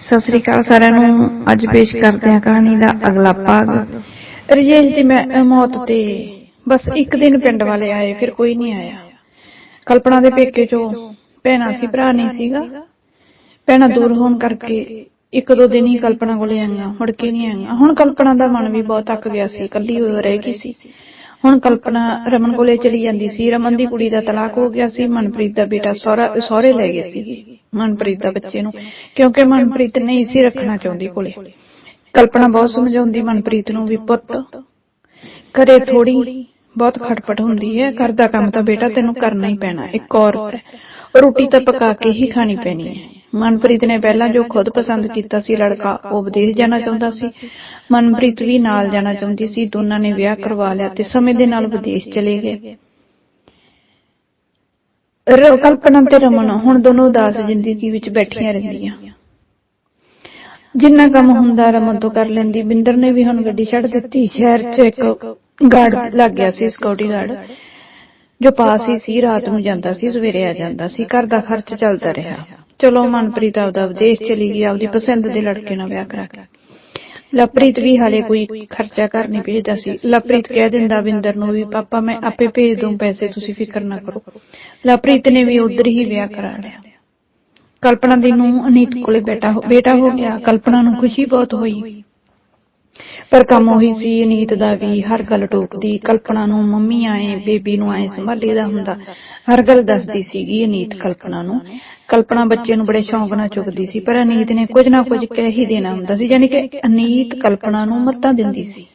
ਸਤਿ ਸ੍ਰੀ ਅਕਾਲ ਸਾਰਿਆਂ ਨੂੰ। ਅੱਜ ਪੇਸ਼ ਕਰਦੇ ਹਾਂ ਕਹਾਣੀ ਦਾ ਅਗਲਾ ਭਾਗ। ਰਜੇਸ਼ ਦੀ ਮੈਂ ਮੌਤ ਤੇ ਬਸ ਇੱਕ ਦਿਨ ਪਿੰਡ ਵਾਲੇ ਆਏ, ਫਿਰ ਕੋਈ ਨਹੀਂ ਆਇਆ। ਕਲਪਨਾ ਦੇ ਪੇਕੇ ਚੋਂ ਭੈਣਾ ਸੀ, ਭਰਾ ਨਹੀਂ ਸੀਗਾ। ਭੈਣਾਂ ਦੂਰ ਹੋਣ ਕਰਕੇ ਇੱਕ ਦੋ ਦਿਨ ਹੀ ਕਲਪਨਾ ਕੋਲੇ ਆਈਆਂ, ਮੁੜ ਕੇ ਨਹੀਂ ਆਈਆਂ। ਹੁਣ ਕਲਪਨਾ ਦਾ ਮਨ ਵੀ ਬਹੁਤ ਅੱਕ ਗਿਆ ਸੀ, ਇਕੱਲੀ ਹੋ ਰਹਿ ਗਈ ਸੀ। ਹੁਣ ਕਲਪਨਾ ਰਮਨ ਕੋਲੇ ਚਲੀ ਜਾਂਦੀ ਸੀ। ਰਮਨ ਦੀ ਕੁੜੀ ਦਾ ਤਲਾਕ ਹੋ ਗਿਆ ਸੀ। ਮਨਪ੍ਰੀਤ ਦਾ ਬੇਟਾ ਸਹੁਰਾ ਸਹੁਰੇ ਲੈ ਗਏ ਸੀਗੇ। ਮਨਪ੍ਰੀਤ ਦਾ ਬੱਚੇ ਨੂੰ ਕਿਉਂਕਿ ਮਨਪ੍ਰੀਤ ਨਹੀਂ ਸੀ ਰੱਖਣਾ ਚਾਹੁੰਦੀ ਕੋਲੇ। ਕਲਪਨਾ ਬਹੁਤ ਸਮਝਾਉਂਦੀ ਮਨਪ੍ਰੀਤ ਨੂੰ ਵੀ, ਪੁੱਤ, ਘਰੇ ਥੋੜੀ ਬਹੁਤ ਖਟਪਟ ਹੁੰਦੀ ਹੈ। ਘਰ ਦਾ ਕੰਮ ਤਾਂ ਬੇਟਾ ਤੈਨੂੰ ਕਰਨਾ ਹੀ ਪੈਣਾ। ਇੱਕ ਔਰਤ ਹੈ। ਰੋਟੀ ਤਾਂ ਪਕਾ ਕੇ ਹੀ ਖਾਣੀ ਪੈਣੀ ਹੈ। ਮਨਪ੍ਰੀਤ ਨੇ ਪਹਿਲਾਂ ਜੋ ਖੁਦ ਪਸੰਦ ਕੀਤਾ ਸੀ ਲੜਕਾ, ਉਹ ਵਿਦੇਸ਼ ਜਾਣਾ ਚਾਹੁੰਦਾ ਸੀ। ਮਨਪ੍ਰੀਤ ਵੀ ਨਾਲ ਜਾਣਾ ਚਾਹੁੰਦੀ ਸੀ, ਦੋਨਾਂ ਨੇ ਵਿਆਹ ਕਰਵਾ ਲਿਆ ਤੇ ਸਮੇਂ ਦੇ ਨਾਲ ਵਿਦੇਸ਼ ਚਲੇ ਗਏ। ਕਲਪਨਾ ਤੇ ਰਮਨ ਹੁਣ ਦੋਨੋਂ ਉਦਾਸ ਜ਼ਿੰਦਗੀ ਵਿੱਚ ਬੈਠੀਆਂ ਰਹਿੰਦੀਆਂ। ਜਿੰਨਾ ਕੰਮ ਹੁੰਦਾ ਰਮਨ ਤੋਂ ਕਰ ਲੈਂਦੀ। ਬਿੰਦਰ ਨੇ ਵੀ ਹੁਣ ਗੱਡੀ ਛੱਡ ਦਿੱਤੀ। ਸ਼ਹਿਰ 'ਚ ਇੱਕ ਗਾਰਡ ਲੱਗ ਗਿਆ ਸੀ ਸਿਕਿਉਰਿਟੀ ਗਾਰਡ ਜੋ ਪਾਸ ਹੀ ਸੀ, ਰਾਤ ਨੂੰ ਜਾਂਦਾ ਸੀ, ਸਵੇਰੇ ਆ ਜਾਂਦਾ ਸੀ। ਘਰ ਦਾ ਖਰਚ ਚੱਲਦਾ ਰਿਹਾ। ਚਲੋ ਮਨਪ੍ਰੀਤ ਆਪਦਾ ਵਿਦੇਸ਼ ਚਲੀ ਗਈ, ਆਪਦੀ ਪਸੰਦ ਦੇ ਲੜਕੇ ਨਾਲ ਵਿਆਹ ਕਰਾ ਕੇ। ਲਵਪ੍ਰੀਤ ਵੀ ਹਾਲੇ ਕੋਈ ਖਰਚਾ ਕਰ ਨਹੀਂ ਭੇਜਦਾ ਸੀ। ਲਵਪ੍ਰੀਤ ਕਹਿ ਦਿੰਦਾ, ਵਿੰਦਰ ਨੂੰ ਵੀ, ਪਾਪਾ, ਮੈਂ ਆਪੇ ਭੇਜ ਦੂੰ ਪੈਸੇ, ਤੁਸੀਂ ਫਿਕਰ ਨਾ ਕਰੋ। ਲਵਪ੍ਰੀਤ ਨੇ ਵੀ ਉਧਰ ਹੀ ਵਿਆਹ ਕਰਾ ਲਿਆ। ਕਲਪਨਾ ਦੀ ਨੂੰ ਅਨੀਤ ਕੋਲੇ ਬੇਟਾ ਬੇਟਾ ਹੋ ਗਿਆ। ਕਲਪਨਾ ਨੂੰ ਖੁਸ਼ੀ ਬਹੁਤ ਹੋਈ। ਪਰ ਕੰਮ ਉਹੀ ਸੀ, ਅਨੀਤ ਦਾ ਵੀ, ਹਰ ਗੱਲ ਟੋਕਦੀ, ਕਲਪਨਾ ਨੂੰ ਮੰਮੀ ਆਏ, ਬੇਬੀ ਨੂੰ ਆਏ ਸੰਭਾਲੀਦਾ ਹੁੰਦਾ। ਹਰ ਗੱਲ ਦੱਸਦੀ ਸੀਗੀ ਅਨੀਤ ਕਲਪਨਾ ਨੂੰ। ਕਲਪਨਾ ਬੱਚੇ ਨੂੰ ਬੜੇ ਸ਼ੌਂਕ ਨਾਲ ਚੁੱਕਦੀ ਸੀ, ਪਰ ਅਨੀਤ ਨੇ ਕੁਝ ਨਾ ਕੁਝ ਕਹਿ ਹੀ ਦੇਣਾ ਹੁੰਦਾ ਸੀ ਯਾਨੀ ਕਿ ਅਨੀਤ ਕਲਪਨਾ ਨੂੰ ਮੱਤਾਂ ਦਿੰਦੀ ਸੀ।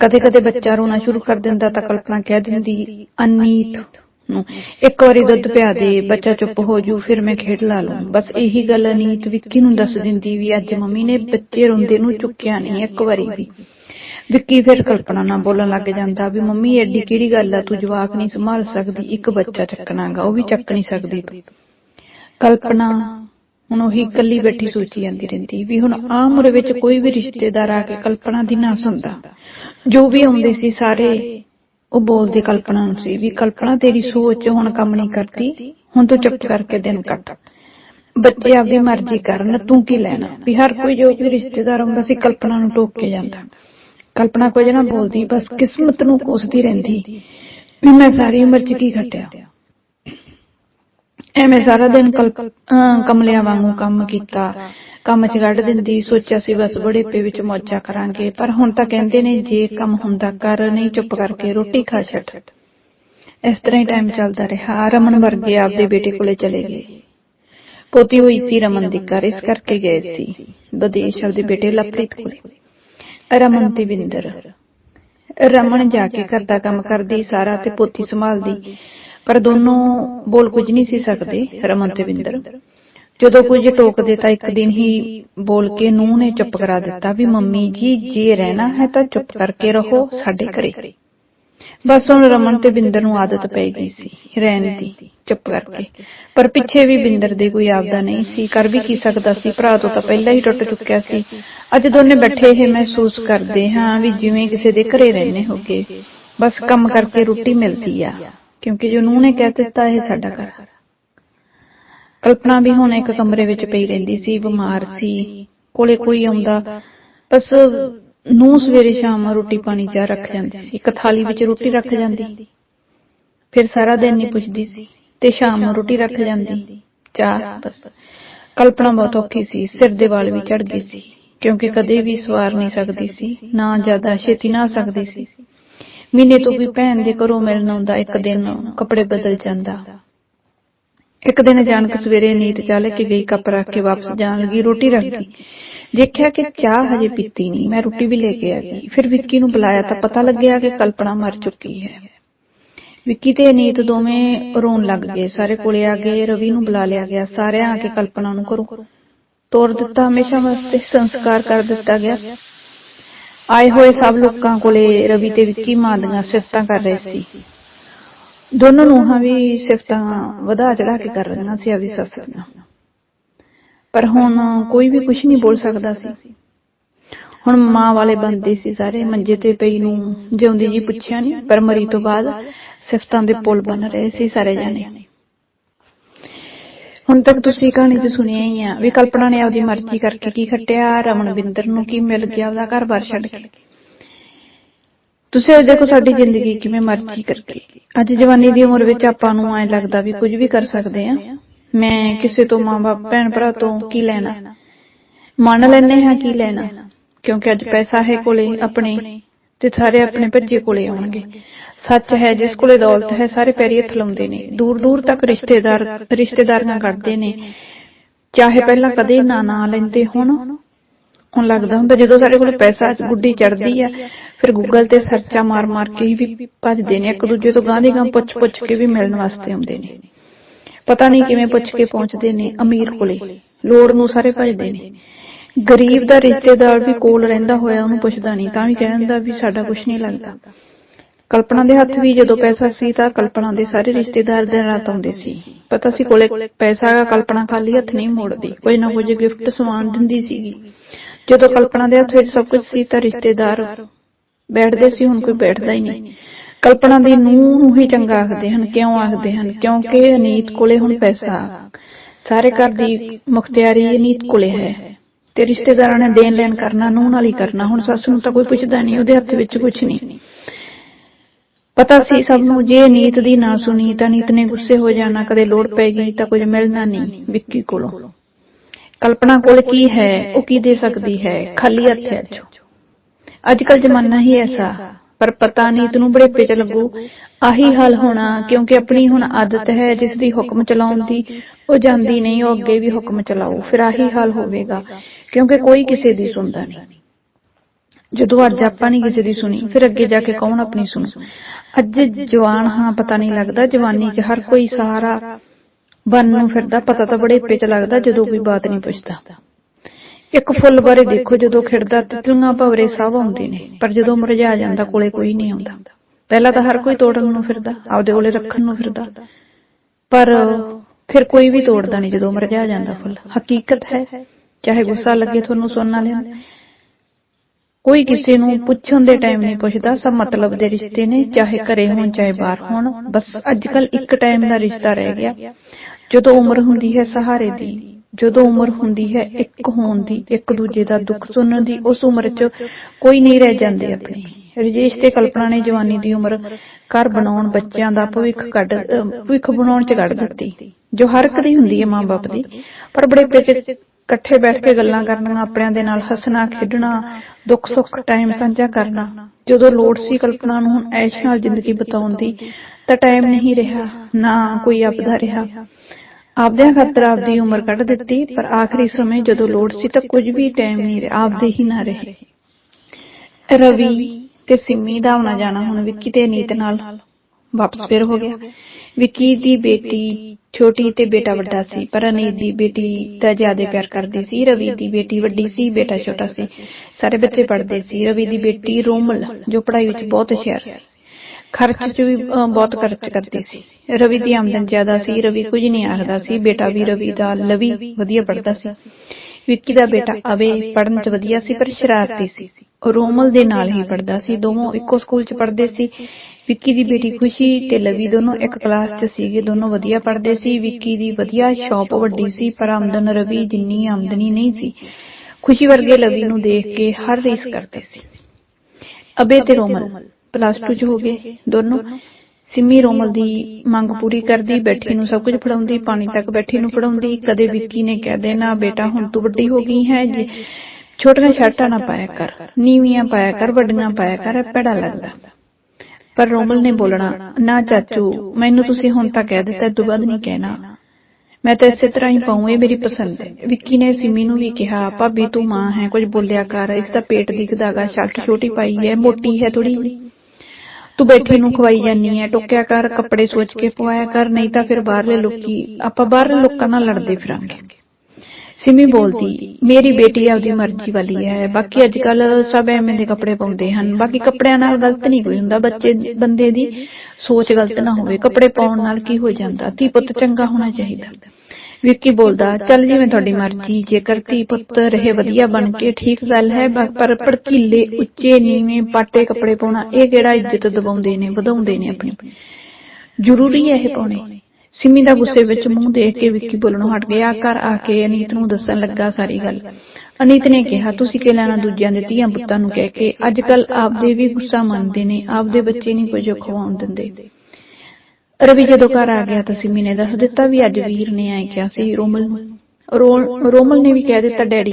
ਕਦੇ ਕਦੇ ਬੱਚਾ ਰੋਣਾ ਸ਼ੁਰੂ ਕਰ ਦਿੰਦਾ ਤਾਂ ਕਲਪਨਾ ਕਹਿ ਦਿੰਦੀ, ਅਨੀਤ ਨੂੰ। ਇੱਕ ਵਾਰੀ ਦੁੱਧ ਪਿਆ ਦੇ ਬੱਚਾ ਚੁੱਪ ਹੋ ਜੂ ਫਿਰ ਮੈਂ ਖੇਡ ਲਾ ਲੂੰ ਬਸ ਇਹੀ ਗੱਲ ਅਨੀਤ ਵਿੱਕੀ ਨੂੰ ਦੱਸ ਦਿੰਦੀ ਵੀ ਅੱਜ ਮੰਮੀ ਨੇ ਬੱਚੇ ਰੋਂਦੇ ਨੂੰ ਚੁੱਕਿਆ ਨਹੀਂ ਇੱਕ ਵਾਰੀ ਵੀ। ਵਿੱਕੀ ਫਿਰ ਕਲਪਨਾ ਨਾਲ ਬੋਲਣ ਲੱਗ ਜਾਂਦਾ ਵੀ ਮੰਮੀ ਐਡੀ ਕਿਹੜੀ ਗੱਲ ਆ? ਤੂੰ ਜਵਾਕ ਨਹੀਂ ਸੰਭਾਲ ਸਕਦੀ ਇੱਕ ਬੱਚਾ ਚੱਕਣਾਗਾ ਉਹ ਵੀ ਚੱਕ ਨਹੀਂ ਸਕਦੀ ਤੂੰ। ਕਲਪਨਾ ਹੁਣ ਉਹੀ ਇਕੱਲੀ ਬੈਠੀ ਸੋਚੀ ਜਾਂਦੀ ਰਹਿੰਦੀ ਵੀ ਹੁਣ ਆਹ ਉਮਰ ਵਿੱਚ ਕੋਈ ਵੀ ਰਿਸ਼ਤੇਦਾਰ ਆ ਕੇ ਕਲਪਨਾ ਦੀ ਨਾ ਸੁਣਦਾ। ਜੋ ਵੀ ਆਉਂਦੇ ਸੀ ਸਾਰੇ ਉਹ ਬੋਲਦੇ ਕਲਪਨਾ ਨੂੰ ਸੀ ਵੀ ਕਲਪਨਾ ਤੇਰੀ ਸੋਚ ਹੁਣ ਕੰਮ ਨਹੀਂ ਕਰਦੀ, ਹੁਣ ਤੂੰ ਚੁੱਪ ਕਰਕੇ ਦਿਨ ਕੱਟ। ਬੱਚੇ ਆਪਦੀ ਮਰਜ਼ੀ ਕਰਨ, ਤੂੰ ਕੀ ਲੈਣਾ? ਵੀ ਹਰ ਕੋਈ ਜੋ ਵੀ ਰਿਸ਼ਤੇਦਾਰ ਆਉਂਦਾ ਸੀ ਕਲਪਨਾ ਨੂੰ ਟੋਕ ਕੇ ਜਾਂਦਾ। ਕਲਪਨਾ ਕੁਝ ਨਾ ਬੋਲਦੀ, ਬਸ ਕਿਸਮਤ ਨੂੰ ਕੋਸਦੀ ਰਹਿੰਦੀ ਵੀ ਮੈਂ ਸਾਰੀ ਉਮਰ 'ਚ ਕੀ ਖੱਟਿਆ ਐਵੇਂ ਸਾਰਾ ਦਿਨ ਕਲ ਅਹ ਕਮਲਿਆਂ ਵਾਂਗੂ ਕੰਮ ਕੀਤਾ ਕੰਮ 'ਚ ਕੱਢ ਦਿੰਦੀ, ਸੋਚਿਆ ਸੀ ਬਸ ਬੁਢੇਪੇ ਵਿੱਚ ਮੌਜਾਂ ਕਰਾਂਗੇ, ਪਰ ਹੁਣ ਤਾਂ ਕਹਿੰਦੇ ਨੇ ਜੇ ਕੰਮ ਹੁੰਦਾ ਕਰ, ਨਹੀਂ ਚੁੱਪ ਕਰਕੇ ਰੋਟੀ ਖਾ ਛੱਡ। ਇਸ ਤਰ੍ਹਾਂ ਹੀ ਟਾਈਮ ਚੱਲਦਾ ਰਿਹਾ। ਰਮਨ ਵਰਗੇ ਆਪਦੇ ਬੇਟੇ ਕੋਲੇ ਚਲੇ ਗਏ। ਪੋਤੀ ਹੋਈ ਸੀ ਰਮਨ ਦੀ ਘਰ, ਇਸ ਕਰਕੇ ਗਏ ਸੀ। ਵਿਦੇਸ਼ ਆਪਦੇ ਬੇਟੇ ਲਪ੍ਰੀਤ ਕੋਲੇ। ਰਮਨ ਤੇ ਬਿੰਦਰ। ਰਮਨ ਜਾ ਕੇ ਘਰ ਦਾ ਕੰਮ ਕਰਦੀ, ਸਾਰਾ ਤੇ ਪੋਤੀ ਸੰਭਾਲਦੀ। ਪਰ ਦੋਨੋਂ ਬੋਲ ਕੁਝ ਨਹੀਂ ਸੀ ਸਕਦੇ, ਰਮਨ ਤੇ ਬਿੰਦਰ। ਜਦੋਂ ਕੁਝ ਟੋਕਦੇ ਤਾਂ ਇੱਕ ਦਿਨ ਹੀ ਬੋਲ ਕੇ ਨੂੰਹ ਨੇ ਚੁੱਪ ਕਰਾ ਦਿੱਤਾ ਵੀ ਮੰਮੀ ਜੀ, ਜੇ ਰਹਿਣਾ ਹੈ ਤਾਂ ਚੁੱਪ ਕਰਕੇ ਰਹੋ, ਸਾਡੇ ਘਰੇ। ਬਸ ਹੁਣ ਰਮਨ ਤੇ ਬਿੰਦਰ ਨੂੰ ਆਦਤ ਪੈ ਗਈ ਸੀ, ਰਹਿਣ ਦੀ, ਚੁੱਪ ਕਰਕੇ। ਪਰ ਪਿੱਛੇ ਵੀ ਬਿੰਦਰ ਦੇ ਕੋਈ ਆਪਦਾ ਨਹੀਂ ਸੀ, ਕਰ ਵੀ ਕੀ ਸਕਦਾ ਸੀ, ਭਰਾ ਤੋਂ ਤਾਂ ਪਹਿਲਾਂ ਹੀ ਟੁੱਟ ਚੁੱਕਿਆ ਸੀ। ਅੱਜ ਦੋਨੇ ਬੈਠੇ ਇਹ ਮਹਿਸੂਸ ਕਰਦੇ ਹਾਂ ਵੀ ਜਿਵੇਂ ਕਿਸੇ ਦੇ ਘਰੇ ਰਹਿੰਦੇ ਹੋਗੇ, ਬਸ ਕੰਮ ਕਰਕੇ ਰੋਟੀ ਮਿਲਦੀ ਆ, ਕਿਉਂਕਿ ਜੋ ਨੂੰਹ ਨੇ ਕਹਿ ਦਿੱਤਾ, ਇਹ ਸਾਡਾ ਘਰ ਕਲਪਨਾ ਵੀ ਹੁਣ ਇੱਕ ਕਮਰੇ ਵਿੱਚ ਪਈ ਰਹਿੰਦੀ ਸੀ, ਬਿਮਾਰ ਸੀ, ਕੋਲੇ ਕੋਈ ਆਉਂਦਾ। ਬਸ ਨੂੰ ਸਵੇਰੇ ਸ਼ਾਮ ਰੋਟੀ ਪਾਣੀ ਚਾਹ ਰੱਖ ਜਾਂਦੀ ਸੀ, ਇੱਕ ਥਾਲੀ ਵਿੱਚ ਰੋਟੀ ਰੱਖ ਜਾਂਦੀ। ਫਿਰ ਸਾਰਾ ਦਿਨ ਨਹੀਂ ਪੁੱਛਦੀ ਸੀ ਤੇ ਸ਼ਾਮ ਨੂੰ ਰੋਟੀ ਰੱਖ ਜਾਂਦੀ, ਚਾਹ, ਬਸ। ਕਲਪਨਾ ਬਹੁਤ ਔਖੀ ਸੀ, ਸਿਰ ਦੇ ਵਾਲ ਵੀ ਚੜ ਗਏ ਸੀ, ਕਿਉਂਕਿ ਕਦੇ ਵੀ ਸਵਾਰ ਨਹੀਂ ਸਕਦੀ ਸੀ, ਨਾ ਜ਼ਿਆਦਾ ਛੇਤੀ ਨਾ ਸਕਦੀ ਸੀ। ਮਹੀਨੇ ਤੋਂ ਵੀ ਭੈਣ ਦੇ ਘਰੋਂ ਮਿਲਣ ਆਉਂਦਾ, ਇੱਕ ਦਿਨ ਕੱਪੜੇ ਬਦਲ ਜਾਂਦਾ। ਇੱਕ ਦਿਨ ਅਚਾਨਕ ਸਵੇਰੇ ਨੀਤ ਚੱਲ ਕੇ ਗਈ ਕੱਪ ਰੱਖ ਕੇ ਵਾਪਸ ਜਾਣ ਲੱਗੀ ਰੋਟੀ ਰੱਖ ਗਈ ਦੇਖਿਆ ਕਿ ਚਾਹ ਹਜੇ ਪੀਤੀ ਨਹੀਂ ਮੈਂ ਰੋਟੀ ਵੀ ਲੈ ਕੇ ਆ ਗਈ। ਫਿਰ ਵਿੱਕੀ ਨੂੰ ਬੁਲਾਇਆ ਤਾਂ ਪਤਾ ਲੱਗਿਆ ਕਿ ਕਲਪਨਾ ਮਰ ਚੁੱਕੀ ਹੈ। ਵਿੱਕੀ ਤੇ ਨੀਤ ਦੋਵੇਂ ਰੋਣ ਲੱਗ ਗਏ ਸਾਰੇ ਕੋਲੇ ਆ ਗਏ ਰਵੀ ਨੂੰ ਬੁਲਾ ਲਿਆ ਗਿਆ ਸਾਰਿਆਂ ਆ ਕੇ ਕਲਪਨਾ ਨੂੰ ਕਰੋ। ਤੋੜ ਦਿੱਤਾ ਹਮੇਸ਼ਾ ਵਾਸਤੇ ਸੰਸਕਾਰ ਕਰ ਦਿੱਤਾ ਗਿਆ। ਆਏ ਹੋਏ ਸਭ ਲੋਕਾਂ ਕੋਲੇ ਰਵੀ ਤੇ ਵਿੱਕੀ ਮਾਂ ਦੀਆਂ ਸਿਫਤਾਂ ਕਰ ਰਹੇ ਸੀ ਦੋਨੋਂ ਨੂੰਹਾਂ ਵੀ ਸਿਫਤਾਂ ਵਧਾ ਚੜਾ ਕੇ ਕਰ ਰਹੀਆਂ ਸੀ ਆਪਦੀ ਸੱਸ ਦੀਆਂ ਪਰ ਹੁਣ ਕੋਈ ਵੀ ਕੁਝ ਨਹੀਂ ਬੋਲ ਸਕਦਾ ਸੀ। ਹੁਣ ਮਾਂ ਵਾਲੇ ਬੰਦੇ ਸੀ ਸਾਰੇ, ਮੰਜੇ ਤੇ ਪਈ ਨੂੰ ਜਿਉਂਦੀ ਜੀ ਪੁੱਛਿਆ ਨਹੀਂ ਪਰ ਮਰੀ ਤੋਂ ਬਾਅਦ ਸਿਫਤਾਂ ਦੇ ਪੁਲ ਬਣ ਰਹੇ ਸੀ ਸਾਰੇ ਜਾਣੇ। ਹੁਣ ਤੱਕ ਤੁਸੀਂ ਕਹਾਣੀ 'ਚ ਸੁਣਿਆ ਹੀ ਆ। ਵੀ ਕਲਪਨਾ ਨੇ ਆਪਦੀ ਮਰਜ਼ੀ ਕਰਕੇ ਕੀ ਖੱਟਿਆ, ਰਮਨਵਿੰਦਰ ਨੂੰ ਕੀ ਮਿਲ ਗਿਆ, ਉਹਦਾ ਘਰ-ਬਾਰ ਛੱਡ ਕੇ। ਤੁਸੀਂ ਇਹ ਦੇਖੋ ਸਾਡੀ ਜ਼ਿੰਦਗੀ ਕਿਵੇਂ ਮਰਜ਼ੀ ਕਰਕੇ। ਅੱਜ ਜਵਾਨੀ ਦੀ ਉਮਰ ਵਿੱਚ ਆਪਾਂ ਨੂੰ ਐ ਲੱਗਦਾ ਵੀ ਕੁਝ ਵੀ ਕਰ ਸਕਦੇ ਆ। ਮੈਂ ਕਿਸੇ ਤੋਂ ਮਾਂ-ਬਾਪ ਭੈਣ ਭਰਾ ਤੋਂ ਕੀ ਲੈਣਾ? ਮੰਨ ਲੈਨੇ ਹਾਂ ਕੀ ਲੈਣਾ? ਕਿਉਂਕਿ ਅੱਜ ਪੈਸਾ ਹੈ ਕੋਲੇ ਆਪਣੇ ਤੇ ਸਾਰੇ ਆਪਣੇ ਭੱਜੇ ਕੋਲੇ ਆਉਣਗੇ। ਸੱਚ ਹੈ, ਜਿਸ ਕੋਲੇ ਦੌਲਤ ਹੈ, ਸਾਰੇ ਪੈਰੀ ਹੱਥ ਲਾਉਂਦੇ ਨੇ। ਦੂਰ ਦੂਰ ਤੱਕ ਰਿਸ਼ਤੇਦਾਰ, ਰਿਸ਼ਤੇਦਾਰੀਆਂ ਕਰਦੇ ਨੇ। ਚਾਹੇ ਪਹਿਲਾਂ ਕਦੇ ਨਾ ਨਾ ਲੈਂਦੇ ਹੁਣ। ਹੁਣ ਲੱਗਦਾ ਹੁੰਦਾ ਜਦੋਂ ਸਾਡੇ ਕੋਲ ਪੈਸਾ, ਗੁੱਡੀ ਚੜਦੀ ਆ ਫਿਰ ਗੂਗਲ ਤੇ ਸਰਚਾ ਮਾਰ ਮਾਰ ਕੇ ਹੀ ਵੀ ਭੱਜਦੇ ਨੇ, ਇੱਕ ਦੂਜੇ ਤੋਂ ਗਾਂ ਦੀ ਗਾਂ ਪੁੱਛ ਪੁੱਛ ਕੇ ਵੀ ਮਿਲਣ ਵਾਸਤੇ ਆਉਂਦੇ ਨੇ। ਪਤਾ ਨਹੀਂ ਕਿਵੇਂ ਪੁੱਛ ਕੇ ਪਹੁੰਚਦੇ ਨੇ ਅਮੀਰ ਕੋਲੇ, ਲੋੜ ਨੂੰ ਸਾਰੇ ਭਜਦੇ ਨੇ। ਗਰੀਬ ਦਾ ਰਿਸ਼ਤੇਦਾਰ ਵੀ ਕੋਲ ਰਹਿੰਦਾ ਹੋਇਆ ਉਹਨੂੰ ਪੁੱਛਦਾ ਨਹੀਂ, ਤਾਂ ਵੀ ਕਹਿ ਦਿੰਦਾ ਵੀ ਸਾਡਾ ਕੁਝ ਨਹੀਂ ਲੱਗਦਾ। ਕਲਪਨਾ ਦੇ ਹੱਥ ਵੀ ਜਦੋਂ ਪੈਸਾ ਸੀ ਤਾਂ ਕਲਪਨਾ ਦੇ ਸਾਰੇ ਰਿਸ਼ਤੇਦਾਰ ਦਿਨ ਰਾਤ ਆਉਂਦੇ ਸੀ। ਪਤਾ ਸੀ ਕੋਲੇ ਪੈਸਾ ਹੈਗਾ, ਕਲਪਨਾ ਖਾਲੀ ਹੱਥ ਨਹੀਂ ਮੋੜਦੀ, ਕੋਈ ਨਾ ਕੁਝ ਗਿਫਟ ਸਮਾਨ ਦਿੰਦੀ ਸੀਗੀ। ਜਦੋਂ ਕਲਪਨਾ ਦੇ ਹੱਥ ਵਿੱਚ ਸਭ ਕੁਝ ਸੀ ਤਾਂ ਰਿਸ਼ਤੇਦਾਰ ਬੈਠਦੇ ਸੀ ਹੁਣ ਕੋਈ ਬੈਠਦਾ ਹੀ ਨਹੀਂ। ਕਲਪਨਾ ਦੀ ਨੂੰਹ ਨੂੰ ਹੀ ਚੰਗਾ ਆਖਦੇ ਹਨ ਕਿਉਂ ਆਖਦੇ ਹਨ? ਕਿਉਂਕਿ ਅਨੀਤ ਕੋਲੇ ਹੁਣ ਪੈਸਾ। ਸਾਰੇ ਘਰ ਦੀ ਮੁਖਤਿਆਰੀ ਅਨੀਤ ਕੋਲੇ ਹੈ। ਤੇ ਰਿਸ਼ਤੇਦਾਰਾਂ ਨੇ ਦੇਣ ਲੈਣ ਕਰਨਾ ਨੂੰਹ ਨਾਲ ਹੀ ਕਰਨਾ। ਹੁਣ ਸੱਸ ਨੂੰ ਤਾਂ ਕੋਈ ਪੁੱਛਦਾ ਨਹੀਂ ਉਹਦੇ ਹੱਥ ਵਿੱਚ ਕੁਝ ਨਹੀਂ। ਪਤਾ ਸੀ ਸਭ ਨੂੰ ਜੇ ਨੀਤ ਦੀ ਨਾ ਸੁਣੀ ਤਾਂ ਨੀਤ ਨੇ ਗੁੱਸੇ ਹੋ ਜਾਣਾ ਕਦੇ ਲੋੜ ਪੈ ਗਈ ਤਾਂ ਕੁਝ ਮਿਲਣਾ ਨਹੀਂ ਵਿੱਕੀ ਕੋਲੋਂ। ਕਲਪਨਾ ਕੋਲ ਕੀ ਹੈ ਉਹ ਕੀ ਦੇ ਸਕਦੀ ਹੈ? ਖਾਲੀ ਹੱਥ ਹੈ ਜੋ ਅੱਜ ਜ਼ਮਾਨਾ ਹੀ ਐਸਾ, ਪਰ ਪਤਾ ਨਹੀਂ ਤੈਨੂੰ ਬੜੇਪੇ ਚ ਲੱਗੂ। ਆਹੀ ਹਾਲ ਹੋਣਾ, ਕਿਉਂਕਿ ਆਪਣੀ ਹੁਣ ਆਦਤ ਹੈ ਜਿਸ ਦੀ ਹੁਕਮ ਚਲਾਉਣ ਦੀ, ਉਹ ਜਾਂਦੀ ਨਹੀਂ, ਉਹ ਅੱਗੇ ਵੀ ਹੁਕਮ ਚਲਾਊ ਫਿਰ ਆਹੀ ਹਾਲ ਹੋਵੇਗਾ, ਕਿਉਂਕਿ ਕੋਈ ਕਿਸੇ ਦੀ ਸੁਣਦਾ ਨਹੀਂ। ਜਦੋਂ ਅੱਜ ਆਪਾਂ ਨਹੀਂ ਕਿਸੇ ਦੀ ਸੁਣੀ, ਫਿਰ ਅੱਗੇ ਜਾ ਕੇ ਕੌਣ ਆਪਣੀ ਸੁਣੂ? ਅੱਜ ਜਵਾਨ, ਹਾਂ, ਪਤਾ ਨਹੀਂ ਲੱਗਦਾ, ਜਵਾਨੀ 'ਚ ਹਰ ਕੋਈ ਸਾਰਾ ਬਨ ਨੂੰ ਫਿਰਦਾ, ਪਤਾ ਤਾਂ ਬੜੇ ਚ ਲੱਗਦਾ, ਜਦੋਂ ਕੋਈ ਬਾਤ ਨਹੀਂ ਪੁੱਛਦਾ। ਇੱਕ ਫੁੱਲ ਬਾਰੇ ਦੇਖੋ ਜਦੋਂ ਖਿੜਦਾ ਤਿਤਲੀਆਂ ਭਵਰੇ ਸਭ ਆਉਂਦੇ ਨੇ ਪਰ ਜਦੋਂ ਮੁਰਝਾ ਜਾਂਦਾ ਕੋਲੇ ਕੋਈ ਨਹੀਂ ਆਉਂਦਾ। ਪਹਿਲਾਂ ਤਾਂ ਹਰ ਕੋਈ ਤੋੜਨ ਨੂੰ ਫਿਰਦਾ ਆਪਦੇ ਕੋਲੇ ਰੱਖਣ ਨੂੰ ਫਿਰਦਾ। ਪਰ ਫਿਰ ਕੋਈ ਵੀ ਤੋੜਦਾ ਨਹੀਂ ਜਦੋਂ ਮੁਰਝਾ ਜਾਂਦਾ ਫੁੱਲ। ਹਕੀਕਤ ਹੈ ਚਾਹੇ ਗੁੱਸਾ ਲੱਗੇ ਤੁਹਾਨੂੰ ਸੁਣਨਾ ਲਿਆ। ਕੋਈ ਕਿਸੇ ਨੂੰ ਪੁੱਛਣ ਦੇ ਟਾਈਮ ਨਹੀਂ ਪੁੱਛਦਾ ਸਭ ਮਤਲਬ ਦੇ ਰਿਸ਼ਤੇ ਨੇ ਚਾਹੇ ਘਰੇ ਹੋਣ ਚਾਹੇ ਬਾਹਰ ਹੋਣ ਬਸ ਅੱਜਕੱਲ ਇੱਕ ਟਾਈਮ ਦਾ ਰਿਸ਼ਤਾ ਰਹਿ ਗਿਆ। ਜਦੋਂ ਉਮਰ ਹੁੰਦੀ ਹੈ ਸਹਾਰੇ ਦੀ ਜਦੋਂ ਉਮਰ ਹੁੰਦੀ ਹੈ, ਇੱਕ ਹੋਣ ਦੀ, ਇੱਕ ਦੂਜੇ ਦਾ ਦੁੱਖ ਸੁਣਨ ਦੀ, ਉਸ ਉਮਰ 'ਚ ਕੋਈ ਨਹੀਂ ਰਹਿ ਜਾਂਦੇ ਆਪਣੇ। ਰਜੇਸ਼ ਤੇ ਕਲਪਨਾ ਨੇ ਜਵਾਨੀ ਦੀ ਉਮਰ ਘਰ ਬਣਾਉਣ ਬੱਚਿਆਂ ਦਾ ਭਵਿੱਖ ਕੱਢ ਭਵਿੱਖ ਬਣਾਉਣ 'ਚ ਕੱਢ ਦਿੱਤੀ। ਜੋ ਹਰ ਇੱਕ ਦੀ ਹੁੰਦੀ ਹੈ ਮਾਂ-ਬਾਪ ਦੀ। ਪਰ ਬੜੇ ਪਿੱਛੇ ਇਕੱਠੇ ਬੈਠ ਕੇ ਗੱਲਾਂ ਕਰਨੀਆਂ ਆਪਣਿਆਂ ਦੇ ਨਾਲ ਹੱਸਣਾ, ਖੇਡਣਾ, ਦੁੱਖ ਸੁੱਖ ਟਾਈਮ ਸਾਂਝਾ ਕਰਨਾ, ਜਦੋਂ ਲੋੜ ਸੀ ਕਲਪਨਾ ਨੂੰ ਹੁਣ ਐਸ਼ ਨਾਲ ਜ਼ਿੰਦਗੀ ਬਿਤਾਉਣ ਦੀ, ਤਾਂ ਟਾਈਮ ਨਹੀਂ ਰਿਹਾ, ਨਾ ਕੋਈ ਆਪਦਾ ਰਿਹਾ। ਆਪਦਿਆਂ ਖਾਤਰ ਆਪਦੀ ਉਮਰ ਕੱਢ ਦਿੱਤੀ, ਪਰ ਆਖਰੀ ਸਮੇਂ ਜਦੋਂ ਲੋੜ ਸੀ ਤਾਂ ਕੁਝ ਵੀ ਟਾਈਮ ਨਹੀਂ ਆਪਦੇ ਹੀ ਨਾ ਰਹੇ। ਰਵੀ ਤੇ ਸਿੰਮੀ ਦਾ ਆਉਣਾ ਜਾਣਾ ਹੁਣ ਵਿੱਕੀ ਤੇ ਨੀਤ ਨਾਲ ਵਾਪਸ ਫਿਰ ਹੋ ਗਿਆ। ਵਿੱਕੀ ਦੀ ਬੇਟੀ ਛੋਟੀ ਤੇ ਬੇਟਾ ਵੱਡਾ ਸੀ, ਪਰ ਅਨੀਤ ਦੀ ਬੇਟੀ ਦਾ ਜ਼ਿਆਦਾ ਪਿਆਰ ਕਰਦੀ ਸੀ, ਰਵੀ ਦੀ ਬੇਟੀ ਵੱਡੀ ਸੀ, ਬੇਟਾ ਛੋਟਾ ਸੀ, ਸਾਰੇ ਬੱਚੇ ਪੜ੍ਹਦੇ ਸੀ। ਰਵੀ ਦੀ ਬੇਟੀ ਰੋਮਲ, ਜੋ ਪੜ੍ਹਾਈ ਵਿੱਚ ਬਹੁਤ ਹੁਸ਼ਿਆਰ ਸੀ। ਖਰਚ 'ਚ ਵੀ ਬਹੁਤ ਖਰਚ ਕਰਦੀ ਸੀ। ਰਵੀ ਦੀ ਆਮਦਨ ਜ਼ਿਆਦਾ ਸੀ ਰਵੀ ਕੁਝ ਨਹੀਂ ਆਖਦਾ ਸੀ ਬੇਟਾ ਵੀ ਰਵੀ ਦਾ ਲਵੀ ਵਧੀਆ ਪੜ੍ਹਦਾ ਸੀ। ਵਿੱਕੀ ਦਾ ਬੇਟਾ ਅਵੇ ਪੜ੍ਹਨ 'ਚ ਵਧੀਆ ਸੀ ਪਰ ਸ਼ਰਾਰਤੀ ਸੀ। ਰੋਮਲ ਦੇ ਨਾਲ ਹੀ ਪੜ੍ਹਦਾ ਸੀ ਦੋਨੋਂ ਇੱਕੋ ਸਕੂਲ 'ਚ ਪੜ੍ਹਦੇ ਸੀ। ਵਿੱਕੀ ਦੀ ਬੇਟੀ ਖੁਸ਼ੀ ਤੇ ਲਵੀ ਦੋਨੋਂ ਇੱਕ ਕਲਾਸ 'ਚ ਸੀਗੇ ਦੋਨੋਂ ਵਧੀਆ ਪੜ੍ਹਦੇ ਸੀ। ਵਿੱਕੀ ਦੀ ਵਧੀਆ ਸ਼ੌਪ ਵੱਡੀ ਸੀ ਪਰ ਆਮਦਨ ਰਵੀ ਜਿੰਨੀ ਆਮਦਨੀ ਨਹੀਂ ਸੀ। ਖੁਸ਼ੀ ਵਰਗੇ ਲਵੀ ਨੂੰ ਦੇਖ ਕੇ ਹਰ ਰੀਸ ਕਰਦੇ ਸੀ ਅਬੇ ਤੇ ਰੋਮਲ ਪਲੱਸ 2 ਚ ਹੋ ਗਏ, ਦੋਨੋਂ। ਸਿੰਮੀ ਰੋਮਲ ਦੀ ਮੰਗ ਪੂਰੀ ਕਰਦੀ, ਬੈਠੀ ਨੂੰ ਸਭ ਕੁਝ ਫੜਾਉਂਦੀ, ਪਾਣੀ ਤੱਕ ਬੈਠੀ ਨੂੰ ਫੜਾਉਂਦੀ, ਕਦੇ ਵਿੱਕੀ ਨੇ ਕਹਿ ਦੇਣਾ, ਬੇਟਾ ਹੁਣ ਤੂੰ ਵੱਡੀ ਹੋ ਗਈ ਹੈ, ਜੀ ਛੋਟੀਆਂ ਸ਼ਰਟਾਂ ਨਾ ਪਾਇਆ ਕਰ, ਨੀਵੀਆਂ ਪਾਇਆ ਕਰ, ਵੱਡੀਆਂ ਪਾਇਆ ਕਰ, ਇਹ ਲੱਗਦਾ। ਪਰ ਰੋਮਲ ਨੇ ਬੋਲਣਾ, ਨਾ ਚਾਚੂ, ਮੈਨੂੰ ਤੁਸੀਂ ਹੁਣ ਤਾਂ ਕਹਿ ਦਿੱਤਾ ਇਦੋਂ ਬਾਅਦ ਨਹੀਂ ਕਹਿਣਾ। ਮੈਂ ਤਾਂ ਇਸੇ ਤਰ੍ਹਾਂ ਹੀ ਪਾਉਂ, ਇਹ ਮੇਰੀ ਪਸੰਦ ਹੈ। ਵਿੱਕੀ ਨੇ ਸਿਮੀ ਨੂੰ ਵੀ ਕਿਹਾ, ਭਾਬੀ ਤੂੰ ਮਾਂ ਹੈ, ਕੁਝ ਬੋਲਿਆ ਕਰ, ਇਸ ਦਾ ਪੇਟ ਦਿਖਦਾਗਾ ਸ਼ਰਟ ਛੋਟੀ ਪਾਈ ਹੈ, ਮੋਟੀ ਹੈ ਥੋੜੀ ਤੂੰ ਬੈਠੀ ਨੂੰ ਖਵਾਈ ਜਾਨੀ ਹੈ ਟੋਕਿਆ ਕਰ ਕੱਪੜੇ ਸੋਚ ਕੇ ਪਵਾਇਆ ਕਰ ਨਹੀਂ ਤਾਂ ਫਿਰ ਬਾਹਰਲੇ ਲੋਕੀ ਆਪਾਂ ਬਾਹਰਲੇ ਲੋਕਾਂ ਨਾਲ ਲੜਦੇ ਫਿਰਾਂਗੇ। ਸਿਮੀ ਬੋਲਦੀ ਮੇਰੀ ਬੇਟੀ ਆਪਦੀ ਮਰਜ਼ੀ ਵਾਲੀ ਹੈ ਬਾਕੀ ਅੱਜ ਕੱਲ ਸਭ ਐਵੇਂ ਦੇ ਕੱਪੜੇ ਪਾਉਂਦੇ ਹਨ ਬਾਕੀ ਕੱਪੜਿਆਂ ਨਾਲ ਗਲਤ ਨਹੀਂ ਕੋਈ ਹੁੰਦਾ ਬੱਚੇ ਬੰਦੇ ਦੀ ਸੋਚ ਗਲਤ ਨਾ ਹੋਵੇ ਕੱਪੜੇ ਪਾਉਣ ਨਾਲ ਕੀ ਹੋ ਜਾਂਦਾ ਧੀ ਪੁੱਤ ਚੰਗਾ ਹੋਣਾ ਚਾਹੀਦਾ। ਵਿੱਕੀ ਬੋਲਦਾ ਚੱਲ ਜਿਵੇਂ ਤੁਹਾਡੀ ਮਰਜ਼ੀ ਜੇਕਰ ਧੀ ਪੁੱਤ ਰਹੇ ਵਧੀਆ ਬਣ ਕੇ ਠੀਕ ਗੱਲ ਹੈ ਪਰ ਭੜਕੀਲੇ ਉੱਚੇ ਨੀਵੇਂ ਪਾਟੇ ਕੱਪੜੇ ਪਾਉਣਾ ਇਹ ਕਿਹੜਾ ਇੱਜ਼ਤ ਦਬਾਉਂਦੇ ਨੇ ਵਧਾਉਂਦੇ ਨੇ ਆਪਣੀ। ਜ਼ਰੂਰੀ ਹੈ ਇਹ ਪਾਉਣੇ। ਸਿਮੀ ਦਾ ਗੁੱਸੇ ਵਿੱਚ ਮੂੰਹ ਦੇਖ ਕੇ ਵਿੱਕੀ ਬੋਲਣੋਂ ਹਟ ਗਿਆ ਘਰ ਆ ਕੇ ਅਨੀਤ ਨੂੰ ਦੱਸਣ ਲੱਗਾ ਸਾਰੀ ਗੱਲ। ਅਨੀਤ ਨੇ ਕਿਹਾ ਤੁਸੀਂ ਕਿ ਲੈਣਾ ਦੂਜਿਆਂ ਦੇ ਧੀਆਂ ਪੁੱਤਾਂ ਨੂੰ ਕਹਿ ਕੇ ਅੱਜ ਕੱਲ ਆਪਦੇ ਵੀ ਗੁੱਸਾ ਮੰਨਦੇ ਨੇ ਆਪਦੇ ਬੱਚੇ ਨਹੀਂ ਕੁਝ ਖਵਾਉਣ ਦਿੰਦੇ। ਰਵੀ ਜਦੋਂ ਘਰ ਆ ਗਿਆ ਤਾਂ ਸਿਮੀ ਨੇ ਦੱਸ ਦਿੱਤਾ ਵੀ ਅੱਜ ਵੀਰ ਨੇ ਆਏ ਕਿਹਾ ਸੀ, ਰੋਮਲ ਨੂੰ। ਰੋਮਲ ਨੇ ਵੀ ਕਹਿ ਦਿੱਤਾ, ਡੈਡੀ,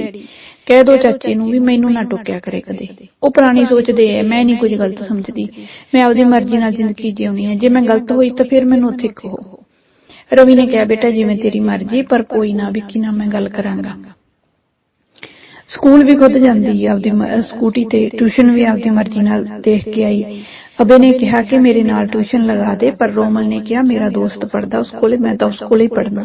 ਕਹਿ ਦੋ ਚਾਚੇ ਨੂੰ ਵੀ ਮੈਨੂੰ ਨਾ ਟੋਕਿਆ ਕਰੇ ਕਦੇ। ਉਹ ਪੁਰਾਣੀ ਸੋਚਦੇ ਐ, ਮੈਂ ਨਹੀਂ ਕੁਝ ਗਲਤ ਸਮਝਦੀ। ਮੈਂ ਆਪਦੀ ਮਰਜ਼ੀ ਨਾਲ ਜ਼ਿੰਦਗੀ ਜਿਉਣੀ ਹੈ ਜੇ ਮੈਂ ਗਲਤ ਹੋਈ ਤਾਂ ਫਿਰ ਮੈਨੂੰ ਉੱਥੇ ਕਹੋ। ਰਵੀ ਨੇ ਕਿਹਾ, ਬੇਟਾ, ਜਿਵੇਂ ਤੇਰੀ ਮਰਜ਼ੀ, ਪਰ ਕੋਈ ਨਾ ਵਿੱਕੀ ਨਾਲ ਮੈਂ ਗੱਲ ਕਰਾਂਗਾ। ਸਕੂਲ ਵੀ ਖੁਦ ਜਾਂਦੀ ਹੈ ਆਪਦੀ ਸਕੂਟੀ ਤੇ, ਟਿਊਸ਼ਨ ਵੀ ਆਪਦੀ ਮਰਜ਼ੀ ਨਾਲ ਦੇਖ ਕੇ ਆਈ। ਅਬੇ ਨੇ ਕਿਹਾ ਕਿ ਮੇਰੇ ਨਾਲ ਟਿਊਸ਼ਨ ਲਗਾ ਦੇ, ਪਰ ਰੋਮਲ ਨੇ ਕਿਹਾ, ਮੇਰਾ ਦੋਸਤ ਪੜਦਾ ਉਸ ਕੋਲੇ ਮੈਂ ਤਾਂ ਉਸ ਕੋਲੇ ਹੀ ਪੜਨਾ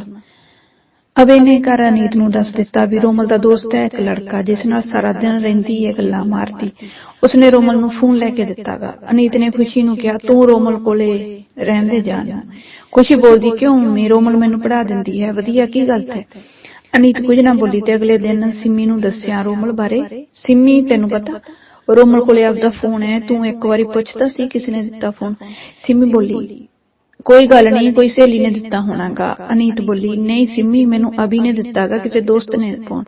ਅਬੇ ਨੇ ਘਰ ਨੂੰ ਦੱਸ ਦਿੱਤਾ ਵੀ ਰੋਮਲ ਦਾ ਦੋਸਤ ਹੈ ਇੱਕ ਲੜਕਾ, ਜਿਸ ਨਾਲ ਸਾਰਾ ਦਿਨ ਰਹਿੰਦੀ ਹੈ, ਗੱਲਾਂ ਮਾਰਦੀ। ਉਸਨੇ ਰੋਮਲ ਨੂੰ ਫੋਨ ਲੈ ਕੇ ਦਿੱਤਾਗਾ। ਅਨੀਤ ਨੇ ਖੁਸ਼ੀ ਨੂੰ ਕਿਹਾ, ਤੂੰ ਰੋਮਲ ਕੋਲੇ ਰਹਿੰਦੇ ਜਾਣ। ਖੁਸ਼ੀ ਬੋਲਦੀ, ਕਿਉਂ ਮੰਮੀ ਰੋਮਲ ਮੈਨੂੰ ਪੜਾ ਦਿੰਦੀ ਹੈ? ਵਧੀਆ, ਕੀ ਗਲਤ ਹੈ? ਅਨੀਤ ਕੁਝ ਨਾ ਬੋਲੀ ਤੇ ਅਗਲੇ ਦਿਨ ਸਿੰਮੀ ਨੂੰ ਦੱਸਿਆ ਰੋਮਲ ਬਾਰੇ, ਸਿੰਮੀ, ਤੈਨੂੰ ਪਤਾ? ਰੋਮਲ ਕੋਲੇ ਆਪਦਾ ਫੋਨ ਹੈ, ਤੂੰ ਇੱਕ ਵਾਰੀ ਪੁੱਛਦਾ ਸੀ, ਕਿਸ ਨੇ ਦਿੱਤਾ ਫੋਨ। ਸਿੰਮੀ ਬੋਲੀ, ਕੋਈ ਗੱਲ ਨਹੀਂ, ਕੋਈ ਸਹੇਲੀ ਨੇ ਦਿੱਤਾ ਹੋਣਾਗਾ। ਅਨੀਤ ਬੋਲੀ, ਨਹੀਂ ਸਿੰਮੀ, ਮੈਨੂੰ ਅਭੀ ਨੇ ਦਿੱਤਾਗਾ, ਕਿਸੇ ਦੋਸਤ ਨੇ ਫੋਨ।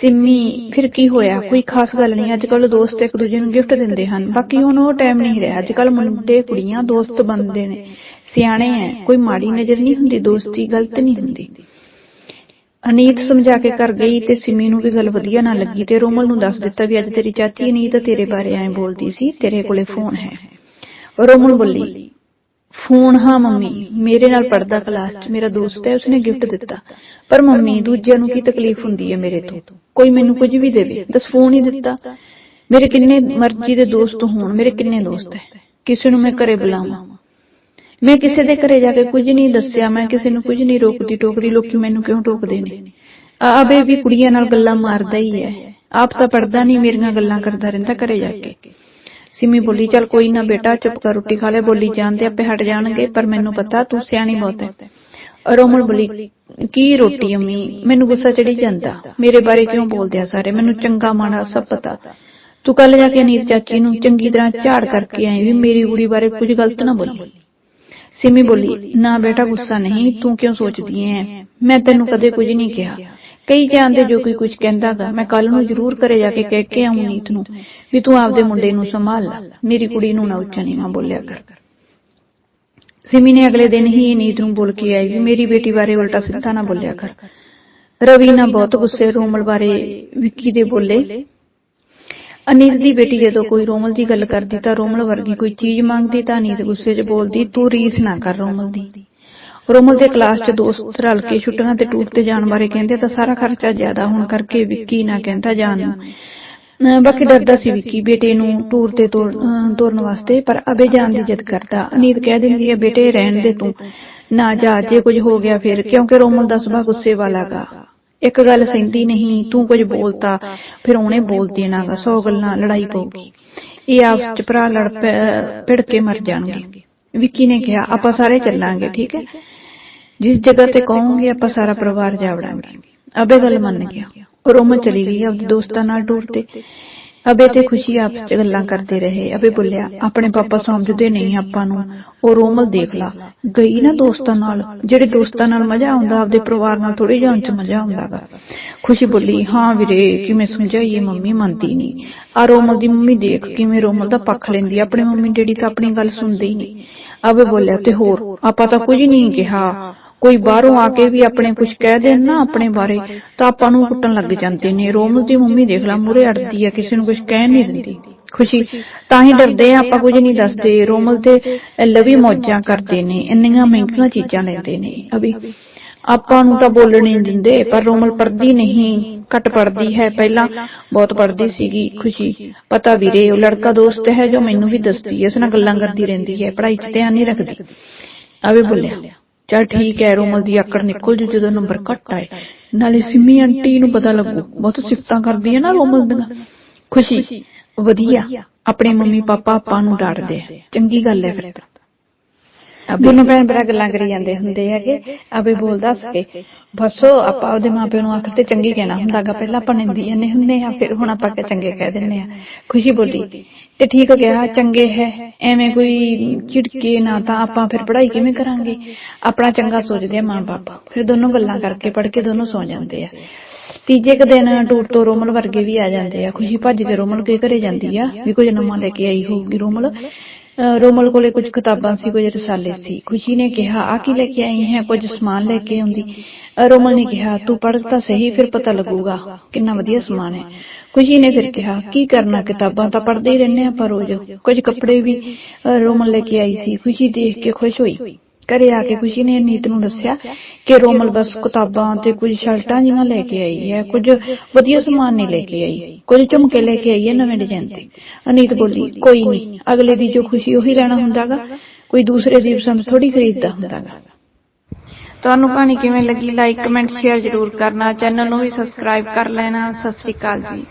ਸਿੰਮੀ, ਫਿਰ ਕੀ ਹੋਇਆ? ਕੋਈ ਖਾਸ ਗੱਲ ਨਹੀਂ ਅੱਜ ਕੱਲ ਦੋਸਤ ਇੱਕ ਦੂਜੇ ਨੂੰ ਗਿਫਟ ਦਿੰਦੇ ਹਨ। ਬਾਕੀ ਹੁਣ ਉਹ ਟਾਈਮ ਨਹੀਂ ਰਿਹਾ। ਅੱਜ ਕੱਲ ਮੁੰਡੇ, ਕੁੜੀਆਂ, ਦੋਸਤ ਬਣਦੇ ਨੇ। ਸਿਆਣੇ ਐ, ਕੋਈ ਮਾੜੀ ਨਜ਼ਰ ਨਹੀਂ ਹੁੰਦੀ, ਦੋਸਤੀ ਗਲਤ ਨਹੀਂ ਹੁੰਦੀ। ਅਨੀਤ ਸਮਝਾ ਕੇ ਕਰ ਗਈ ਤੇ ਸਿਮੀ ਨੂੰ ਵੀ ਗੱਲ ਵਧੀਆ ਨਾ ਲੱਗੀ ਤੇ ਰੋਮਲ ਨੂੰ ਦੱਸ ਦਿੱਤਾ ਵੀ ਅੱਜ ਤੇਰੀ ਚਾਚੀ ਅਨੀਤ ਤੇਰੇ ਬਾਰੇ ਐਂ ਬੋਲਦੀ ਸੀ, ਤੇਰੇ ਕੋਲੇ ਫੋਨ ਹੈ। ਰੋਮਲ ਬੋਲੀ, ਫੋਨ? ਹਾਂ ਮੰਮੀ, ਮੇਰੇ ਨਾਲ ਪੜਦਾ ਕਲਾਸ 'ਚ, ਮੇਰਾ ਦੋਸਤ ਹੈ, ਉਸਨੇ ਗਿਫਟ ਦਿੱਤਾ। ਪਰ ਮੰਮੀ, ਦੂਜਿਆਂ ਨੂੰ ਕੀ ਤਕਲੀਫ ਹੁੰਦੀ ਹੈ ਮੇਰੇ ਤੋਂ? ਕੋਈ ਮੈਨੂੰ ਕੁਝ ਵੀ ਦੇਵੇ, ਦੱਸ ਫੋਨ ਹੀ ਦਿੱਤਾ। ਮੇਰੇ ਕਿੰਨੇ ਮਰਜ਼ੀ ਦੇ ਦੋਸਤ ਹੋਣ, ਮੇਰੇ ਕਿੰਨੇ ਦੋਸਤ ਹੈ, ਕਿਸੇ ਨੂੰ ਮੈਂ ਘਰੇ ਬੁਲਾਵਾਂ। ਮੈਂ ਕਿਸੇ ਦੇ ਘਰੇ ਜਾ ਕੇ ਕੁਝ ਨਹੀਂ ਦੱਸਿਆ, ਮੈਂ ਕਿਸੇ ਨੂੰ ਕੁਝ ਨਹੀਂ ਰੋਕਦੀ, ਟੋਕਦੀ, ਲੋਕੀ ਮੈਨੂੰ ਕਿਉਂ ਟੋਕਦੇ ਨੇ? ਆਬੇ ਵੀ ਕੁੜੀਆਂ ਨਾਲ ਗੱਲਾਂ ਮਾਰਦਾ ਹੀ ਹੈ। ਆਪ ਤਾਂ ਪੜਦਾ ਨਹੀਂ, ਮੇਰੀਆਂ ਗੱਲਾਂ ਕਰਦਾ ਰਹਿੰਦਾ ਘਰੇ ਜਾ ਕੇ। ਸਿਮੀ ਬੋਲੀ, ਚੱਲ ਕੋਈ ਨਾ ਬੇਟਾ, ਚੁੱਪ ਕਰ, ਰੋਟੀ ਖਾ ਲੈ, ਬੋਲੀ ਜਾਂਦੇ ਆਪੇ ਹਟ ਜਾਣਗੇ, ਪਰ ਮੈਨੂੰ ਪਤਾ ਤੂੰ ਸਿਆਣੀ ਬਹੁਤ ਹੈ। ਰੋਮਲ ਬੋਲੀ, ਕੀ ਰੋਟੀ ਅਮੀ? ਮੈਨੂੰ ਗੁੱਸਾ ਚੜੀ ਜਾਂਦਾ। ਮੇਰੇ ਬਾਰੇ ਕਿਉਂ ਬੋਲਦੇ ਆ ਸਾਰੇ? ਮੈਨੂੰ ਚੰਗਾ ਮਾੜਾ ਸਭ ਪਤਾ। ਤੂੰ ਕੱਲ ਜਾ ਕੇ ਅਨੀਤ ਚਾਚੀ ਨੂੰ ਚੰਗੀ ਤਰ੍ਹਾਂ ਝਾੜ ਕਰਕੇ ਆਈ ਵੀ ਮੇਰੀ ਕੁੜੀ ਬਾਰੇ ਕੁਝ ਗਲਤ ਨਾ ਬੋਲੀ। ਸਿਮੀ ਬੋਲੀ ਨਾ ਬੇਟਾ ਗੁੱਸਾ ਨਹੀਂ ਤੂੰ ਕਿਉਂ ਸੋਚਦੀ ਐ ਮੈਂ ਤੈਨੂੰ ਕਦੇ ਕੁਝ ਨਹੀਂ ਕਿਹਾ। ਕਈ ਜਾਣਦੇ ਜੋ ਕੋਈ ਕੁਝ ਕਹਿੰਦਾਗਾ ਮੈਂ ਕੱਲ ਨੂੰ ਜ਼ਰੂਰ ਘਰੇ ਜਾ ਕੇ ਕਹਿ ਕੇ ਆਉਂ ਨੀਤ ਨੂੰ ਵੀ ਤੂੰ ਆਪਦੇ ਮੁੰਡੇ ਨੂੰ ਸੰਭਾਲ ਲੈ। ਮੇਰੀ ਕੁੜੀ ਨੂੰ ਨਾ ਉੱਚਾ ਨੀਵਾਂ ਬੋਲਿਆ ਕਰ। ਸਿਮੀ ਨੇ ਅਗਲੇ ਦਿਨ ਹੀ ਨੀਤ ਨੂੰ ਬੋਲ ਕੇ ਆਈ ਵੀ ਮੇਰੀ ਬੇਟੀ ਬਾਰੇ ਉਲਟਾ ਸਿੱਧਾ ਨਾ ਬੋਲਿਆ ਕਰ। ਰਵੀ ਨਾ ਬਹੁਤ ਗੁੱਸੇ ਰੋਮਲ ਬਾਰੇ ਵਿੱਕੀ ਦੇ ਬੋਲੇ। ਅਨੀਤ ਦੀ ਬੇਟੀ ਜਦੋਂ ਕੋਈ ਰੋਮਲ ਦੀ ਗੱਲ ਕਰਦੀ ਤਾਂ ਰੋਮਲ ਵਰਗੀ ਕੋਈ ਚੀਜ਼ ਮੰਗਦੀ ਤਾਂ ਅਨੀਤ ਗੁੱਸੇ 'ਚ ਬੋਲਦੀ, ਤੂੰ ਰੀਸ ਨਾ ਕਰ ਰੋਮਲ ਦੀ। ਰੋਮਲ ਦੇ ਕਲਾਸ 'ਚ ਦੋਸਤ ਰਲ ਕੇ ਛੁੱਟੀਆਂ ਤੇ ਟੂਰ ਤੇ ਜਾਣ ਬਾਰੇ ਕਹਿੰਦੇ ਤਾਂ ਸਾਰਾ ਖਰਚਾ ਜ਼ਿਆਦਾ ਹੋਣ ਕਰਕੇ ਵਿੱਕੀ ਨਾ ਕਹਿੰਦਾ ਜਾਣ ਨੂੰ। ਬਾਕੀ ਡਰਦਾ ਸੀ ਵਿੱਕੀ, ਬੇਟੇ ਨੂੰ ਟੂਰ ਤੇ ਤੋਰਨ ਵਾਸਤੇ, ਪਰ ਅਬੇ ਜਾਣ ਦੀ ਜਿੱਦ ਕਰਦਾ। ਅਨੀਤ ਕਹਿ ਦਿੰਦੀ ਹੈ, ਬੇਟੇ ਰਹਿਣ ਦੇ ਤੂੰ। ਨਾ ਜਾ, ਜੇ ਕੁਝ ਹੋ ਗਿਆ ਫਿਰ, ਕਿਉਂਕਿ ਰੋਮਲ ਦਾ ਸੁਭਾਅ ਗੁੱਸੇ ਵਾਲਾਗਾ ਇੱਕ ਗੱਲ ਸਹਿੰਦੀ ਨਹੀਂ ਤੂੰ ਕੁਝ ਬੋਲਤਾ ਫਿਰ ਉਹਨੇ ਬੋਲ ਦੇਣਾਗਾ ਸੌ ਗੱਲਾਂ ਲੜਾਈ ਪਊਗੀ। ਇਹ ਆਪਸ ਚ ਭਰਾ ਲੜ ਪੈ- ਭਿੜ ਕੇ ਮਰ ਜਾਣਗੇ। ਵਿੱਕੀ ਨੇ ਕਿਹਾ ਆਪਾਂ ਸਾਰੇ ਚੱਲਾਂਗੇ ਠੀਕ ਹੈ? ਜਿਸ ਜਗ੍ਹਾ ਤੇ ਕਹੋਗੇ ਆਪਾਂ ਸਾਰਾ ਪਰਿਵਾਰ ਜਾ ਵੜਾਂਗੇ। ਅਬੇ ਗੱਲ ਮੰਨ ਗਿਆ। ਉਹ ਰੋਮਨ ਚਲੀ ਗਈ ਆਪਣੇ ਦੋਸਤਾਂ ਨਾਲ ਟੂਰ ਤੇ। ਅਬੇ ਤੇ ਖੁਸ਼ੀ ਆਪਸ ਚ ਗੱਲਾਂ ਕਰਦੇ ਰਹੇ। ਅਬੇ ਬੋਲਿਆ, ਆਪਣੇ ਪਾਪਾ ਸਮਝਦੇ ਨਹੀਂ ਆਪਾਂ ਨੂੰ। ਉਹ ਰੋਮਲ ਦੇਖ ਲਾ। ਗਈ ਨਾ ਦੋਸਤਾਂ ਨਾਲ। ਜਿਹੜੇ ਦੋਸਤਾਂ ਨਾਲ ਮਜ਼ਾ ਆਉਂਦਾ, ਆਪਦੇ ਪਰਿਵਾਰ ਨਾਲ ਥੋੜੀ ਜਾਣ ਚ ਮਜ਼ਾ ਆਉਂਦਾਗਾ। ਖੁਸ਼ੀ ਬੋਲੀ, ਹਾਂ ਵੀਰੇ, ਕਿਵੇਂ ਸਮਝਾਈਏ, ਮੰਮੀ ਮੰਨਦੀ ਨਹੀਂ। ਆ ਰੋਮਲ ਦੀ ਮੰਮੀ ਦੇਖ, ਕਿਵੇਂ ਰੋਮਲ ਦਾ ਪੱਖ ਲੈਂਦੀ ਆਪਣੇ ਮੰਮੀ ਡੈਡੀ ਤਾਂ ਆਪਣੀ ਗੱਲ ਸੁਣਦੇ ਹੀ ਨਹੀਂ। ਅਬੇ ਬੋਲਿਆ, ਤੇ ਹੋਰ, ਆਪਾਂ ਤਾਂ ਕੁਝ ਨਹੀਂ ਕਿਹਾ। ਕੋਈ ਬਾਹਰੋਂ ਆ ਕੇ ਵੀ ਆਪਣੇ ਕੁਝ ਕਹਿ ਦੇਣ ਨਾ ਆਪਣੇ ਬਾਰੇ ਤਾਂ ਆਪਾਂ ਨੂੰ ਕੁੱਟਣ ਲੱਗ ਜਾਂਦੇ ਨੇ। ਰੋਮਲ ਦੀ ਮੰਮੀ ਦੇਖ ਲਾ ਮੂਰੇ ਅੜਦੀ ਆ ਕਿਸੇ ਨੂੰ ਕੁਝ ਕਹਿ ਨਹੀਂ ਦਿੰਦੀ। ਖੁਸ਼ੀ। ਤਾਂ ਹੀ ਡਰਦੇ ਆ ਆਪਾਂ ਕੁਝ ਨਹੀਂ ਦੱਸਦੇ। ਰੋਮਲ ਤੇ ਲਵੀ ਮੌਜਾਂ ਕਰਦੇ ਨੇ ਇੰਨੀਆਂ ਮਹਿੰਗੀਆਂ ਚੀਜ਼ਾਂ ਲੈਂਦੇ ਨੇ ਅਭੀ। ਆਪਾਂ ਨੂੰ ਤਾਂ ਬੋਲਣ ਨਹੀਂ ਦਿੰਦੇ ਪਰ ਰੋਮਲ ਪੜਦੀ ਨਹੀਂ ਘੱਟ ਪੜਦੀ ਹੈ ਪਹਿਲਾਂ ਬਹੁਤ ਪੜਦੀ ਸੀਗੀ ਖੁਸ਼ੀ। ਪਤਾ ਵੀਰੇ ਉਹ ਲੜਕਾ ਦੋਸਤ ਹੈ ਜੋ ਮੈਨੂੰ ਵੀ ਦੱਸਦੀ ਹੈ ਉਸ ਨਾਲ ਗੱਲਾਂ ਕਰਦੀ ਰਹਿੰਦੀ ਹੈ ਪੜ੍ਹਾਈ 'ਚ ਧਿਆਨ ਨਹੀਂ ਰੱਖਦੀ ਅਵੇ ਬੋਲਿਆ ਚਲ ਠੀਕ ਹੈ, ਰੋਮਲ ਦੀ ਆਕੜ ਨਿਕਲ ਜੂ ਜਦੋਂ ਨੰਬਰ ਘੱਟ ਆਏ। ਨਾਲੇ ਸਿੰਮੀ ਆਂਟੀ ਨੂੰ ਪਤਾ ਲੱਗੂ, ਬਹੁਤ ਸਿਫਤਾਂ ਕਰਦੀ ਹੈ ਨਾ ਰੋਮਲ ਦੀਆਂ। ਖੁਸ਼ੀ, ਵਧੀਆ, ਆਪਣੇ ਮੰਮੀ ਪਾਪਾ ਆਪਾਂ ਨੂੰ ਡਾਂਟਦੇ ਆ। ਚੰਗੀ ਗੱਲ ਹੈ ਫਿਰ ਦੋਨੋਂ ਭੈਣ ਭਰਾ ਗੱਲਾਂ ਕਰੀ ਜਾਂਦੇ ਹੁੰਦੇ ਹੈਗੇ। ਅਬੇ ਬੋਲ ਦੱਸ ਕੇ ਬਸ ਆਪਾਂ ਉਹਦੇ ਮਾਪਿਆਂ ਨੂੰ ਆਖਰ ਤੇ ਚੰਗੀ ਕਹਿਣਾ ਹੁੰਦਾਗਾ ਪਹਿਲਾਂ ਆਪਾਂ ਨਿੰਦੀ ਜਾਂਦੇ ਹੁੰਦੇ ਆ ਫਿਰ ਹੁਣ ਆਪਾਂ ਕਿ ਚੰਗੇ ਕਹਿ ਦਿੰਦੇ ਆ ਖੁਸ਼ੀ ਬੋਲੀ। ਤੇ ਠੀਕ ਕਿਹਾ ਚੰਗੇ ਹੈ ਐਵੇਂ ਕੋਈ ਝਿੜਕੇ ਨਾ ਤਾਂ ਆਪਾਂ ਫਿਰ ਪੜ੍ਹਾਈ ਕਿਵੇਂ ਕਰਾਂਗੇ? ਆਪਣਾ ਚੰਗਾ ਸੋਚਦੇ ਆ ਮਾਂ-ਬਾਪ। ਫਿਰ ਦੋਨੋਂ ਗੱਲਾਂ ਕਰਕੇ ਪੜ੍ਹ ਕੇ ਦੋਨੋਂ ਸੌ ਜਾਂਦੇ ਆ। ਤੀਜੇ ਕੁ ਦਿਨ ਟੂਰ ਤੋਂ ਰੋਮਲ ਵਰਗੇ ਵੀ ਆ ਜਾਂਦੇ ਆ। ਖੁਸ਼ੀ ਭੱਜ ਕੇ ਰੋਮਲ ਕੇ ਘਰੇ ਜਾਂਦੀ ਆ। ਵੀ ਕੁਝ ਨਵਾਂ ਲੈ ਕੇ ਆਈ ਹੋਊਗੀ ਰੋਮਲ। ਰੋਮਲ ਕੋਲੇ ਕੁਝ ਕਿਤਾਬਾਂ ਸੀ, ਕੁਝ ਰਸਾਲੇ ਸੀ। ਖੁਸ਼ੀ ਨੇ ਕਿਹਾ ਆ ਕੀ ਲੈ ਕੇ ਆਈ ਹੈ? ਕੁਝ ਸਮਾਨ ਲੈ ਕੇ ਆਉਂਦੀ? ਰੋਮਲ ਨੇ ਕਿਹਾ, ਤੂੰ ਪੜ੍ਹ ਤਾਂ ਸਹੀ, ਫਿਰ ਪਤਾ ਲੱਗੂਗਾ ਕਿੰਨਾ ਵਧੀਆ ਸਮਾਨ ਹੈ। ਖੁਸ਼ੀ ਨੇ ਫਿਰ ਕਿਹਾ, ਕੀ ਕਰਨਾ? ਕਿਤਾਬਾਂ ਤਾਂ ਪੜ੍ਹਦੇ ਹੀ ਰਹਿੰਦੇ ਆਪਾਂ ਰੋਜ਼। ਕੁਝ ਕੱਪੜੇ ਵੀ ਰੋਮਲ ਲੈ ਕੇ ਆਈ ਸੀ। ਖੁਸ਼ੀ ਦੇਖ ਕੇ ਖੁਸ਼ ਹੋਈ। ਘਰੇ ਆ ਕੇ ਖੁਸ਼ੀ ਨੇ ਨੀਤ ਨੂੰ ਦੱਸਿਆ ਕਿ ਰੋਮਲ ਬਸ ਕਿਤਾਬਾਂ ਤੇ ਕੁਝ ਸ਼ਰਟਾਂ ਜਿਹੀਆਂ ਲੈ ਕੇ ਆਈ ਹੈ, ਕੁਝ ਵਧੀਆ ਸਮਾਨ ਨਹੀਂ ਲੈ ਕੇ ਆਈ, ਕੁਝ ਝੁਮਕੇ ਲੈ ਕੇ ਆਈ ਹੈ ਨਵੇਂ ਡਿਜ਼ਾਈਨ ਤੇ। ਅਨੀਤ ਬੋਲੀ, ਕੋਈ ਨਹੀਂ, ਅਗਲੇ ਦੀ ਜੋ ਖੁਸ਼ੀ ਉਹੀ ਲੈਣਾ ਹੁੰਦਾਗਾ, ਕੋਈ ਦੂਸਰੇ ਦੀ ਪਸੰਦ ਥੋੜੀ ਖਰੀਦਦਾ ਹੁੰਦਾਗਾ। ਤੁਹਾਨੂੰ ਕਹਾਣੀ ਕਿਵੇਂ ਲੱਗੀ ਲਾਈਕ ਕਮੈਂਟ ਸ਼ੇਅਰ ਜ਼ਰੂਰ ਕਰਨਾ, ਚੈਨਲ ਨੂੰ ਵੀ ਸਬਸਕ੍ਰਾਈਬ ਕਰ ਲੈਣਾ। ਸਤਿ ਸ਼੍ਰੀ ਅਕਾਲ ਜੀ।